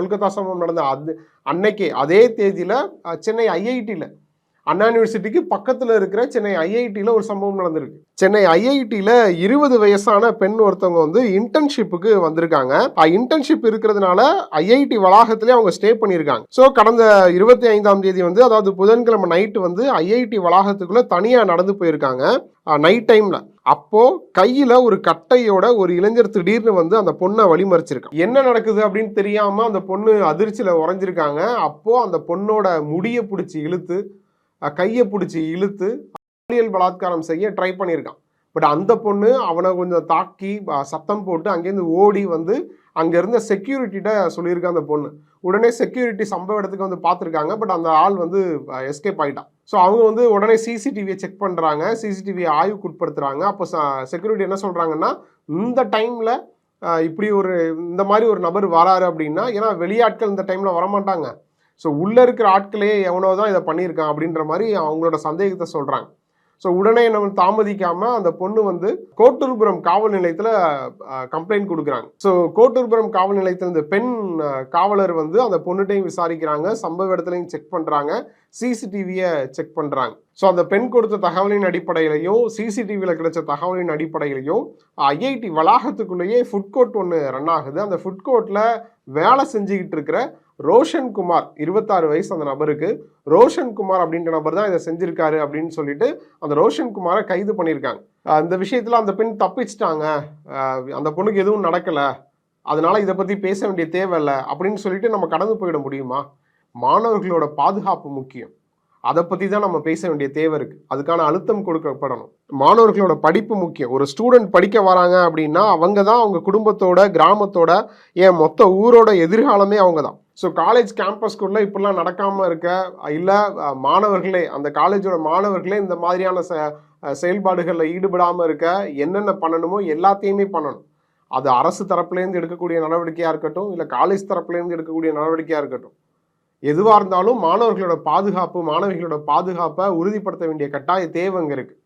கொல்கத்தா சம்பவம் நடந்த அது அன்னைக்கே அதே தேதியில் சென்னை ஐஐடியில் அண்ணா யூனிவர்சிட்டிக்கு பக்கத்தில் இருக்கிற சென்னை ஐஐடியில் ஒரு சம்பவம் நடந்திருக்கு. சென்னை ஐஐடியில் இருபது வயசான பெண் ஒருத்தவங்க வந்து இன்டர்ன்ஷிப்புக்கு வந்திருக்காங்க. இன்டர்ன்ஷிப் இருக்கிறதுனால ஐஐடி வளாகத்திலே அவங்க ஸ்டே பண்ணியிருக்காங்க. ஸோ கடந்த இருபத்தி ஐந்தாம் தேதி வந்து அதாவது புதன்கிழமை நைட்டு வந்து ஐஐடி வளாகத்துக்குள்ளே தனியாக நடந்து போயிருக்காங்க. நைட் டைமில் அப்போ கையில ஒரு கட்டையோட ஒரு இளைஞர் திடீர்னு வந்து அந்த பொண்ணை வழிமறிச்சிருக்கான். என்ன நடக்குது அப்படின்னு தெரியாம அந்த பொண்ணு அதிர்ச்சியில உறைஞ்சிருக்காங்க. அப்போ அந்த பொண்ணோட முடியை பிடிச்சி இழுத்து கையை பிடிச்சி இழுத்து பாலியல் பலாத்காரம் செய்ய ட்ரை பண்ணியிருக்கான். பட் அந்த பொண்ணு அவனை கொஞ்சம் தாக்கி சத்தம் போட்டு அங்கேருந்து ஓடி வந்து அங்கே இருந்த செக்யூரிட்டிகிட்ட சொல்லியிருக்க அந்த பொண்ணு. உடனே செக்யூரிட்டி சம்பவ இடத்துக்கு வந்து பார்த்துருக்காங்க. பட் அந்த ஆள் வந்து எஸ்கேப் ஆகிட்டான் ஸோ அவங்க வந்து உடனே சிசிடிவியை செக் பண்ணுறாங்க சிசிடிவியை ஆய்வுக்குட்படுத்துறாங்க. அப்போ செக்யூரிட்டி என்ன சொல்கிறாங்கன்னா இந்த டைமில் இப்படி ஒரு இந்த மாதிரி ஒரு நபர் வராரு அப்படின்னா ஏன்னா வெளியாட்கள் இந்த டைமில் வரமாட்டாங்க. ஸோ உள்ளே இருக்கிற ஆட்களே எவனோ தான் இதை பண்ணியிருக்கான் அப்படின்ற மாதிரி அவங்களோட சந்தேகத்தை சொல்கிறாங்க ஸோ உடனே நம்ம தாமதிக்காமல் அந்த பொண்ணு வந்து கோட்டூர்புரம் காவல் நிலையத்தில் கம்ப்ளைண்ட் கொடுக்குறாங்க. ஸோ கோட்டூர்புரம் காவல் நிலையத்தில் இந்த பெண் காவலர் வந்து அந்த பொண்ணுட்டையும் விசாரிக்கிறாங்க. சம்பவ இடத்துலையும் செக் பண்ணுறாங்க சிசிடிவியை செக் பண்ணுறாங்க ஸோ அந்த பெண் கொடுத்த தகவலின் அடிப்படையிலையும் சிசிடிவியில் கிடைச்ச தகவலின் அடிப்படையிலையும் ஐஐடி வளாகத்துக்குள்ளேயே ஃபுட் கோர்ட் ஒன்று ரன் ஆகுது. அந்த ஃபுட் கோர்ட்டில் வேலை செஞ்சுக்கிட்டு இருக்கிற ரோஷன் குமார் இருபத்தாறு வயசு அந்த நபருக்கு. ரோஷன் குமார் அப்படின்ற நபர் தான் இதை செஞ்சிருக்காரு அப்படின்னு சொல்லிட்டு அந்த ரோஷன் குமாரை கைது பண்ணியிருக்காங்க. அந்த விஷயத்தில் அந்த பெண் தப்பிச்சிட்டாங்க. அந்த பொண்ணுக்கு எதுவும் நடக்கலை. அதனால இதை பற்றி பேச வேண்டிய தேவையில்லை அப்படின்னு சொல்லிட்டு நம்ம கடந்து போயிட முடியுமா? மாணவர்களோட பாதுகாப்பு முக்கியம். அதை பற்றி தான் நம்ம பேச வேண்டிய தேவை இருக்குது அதுக்கான அழுத்தம் கொடுக்கப்படணும். மாணவர்களோட படிப்பு முக்கியம். ஒரு ஸ்டூடெண்ட் படிக்க வராங்க அப்படின்னா அவங்க தான் அவங்க குடும்பத்தோட கிராமத்தோட ஏன் மொத்த ஊரோட எதிர்காலமே அவங்க தான். ஸோ காலேஜ் கேம்பஸ்குள்ளே இப்படிலாம் நடக்காமல் இருக்க இல்லை மாணவர்களே அந்த காலேஜோட மாணவர்களே இந்த மாதிரியான ச செயல்பாடுகளில் ஈடுபடாமல் இருக்க என்னென்ன பண்ணணுமோ எல்லாத்தையுமே பண்ணணும். அது அரசு தரப்புலேருந்து எடுக்கக்கூடிய நடவடிக்கையாக இருக்கட்டும் இல்லை காலேஜ் தரப்புலேருந்து எடுக்கக்கூடிய நடவடிக்கையாக இருக்கட்டும். எதுவாக இருந்தாலும் மாணவர்களோட பாதுகாப்பு மாணவிகளோட பாதுகாப்பை உறுதிப்படுத்த வேண்டிய கட்டாய தேவை அங்கே இருக்குது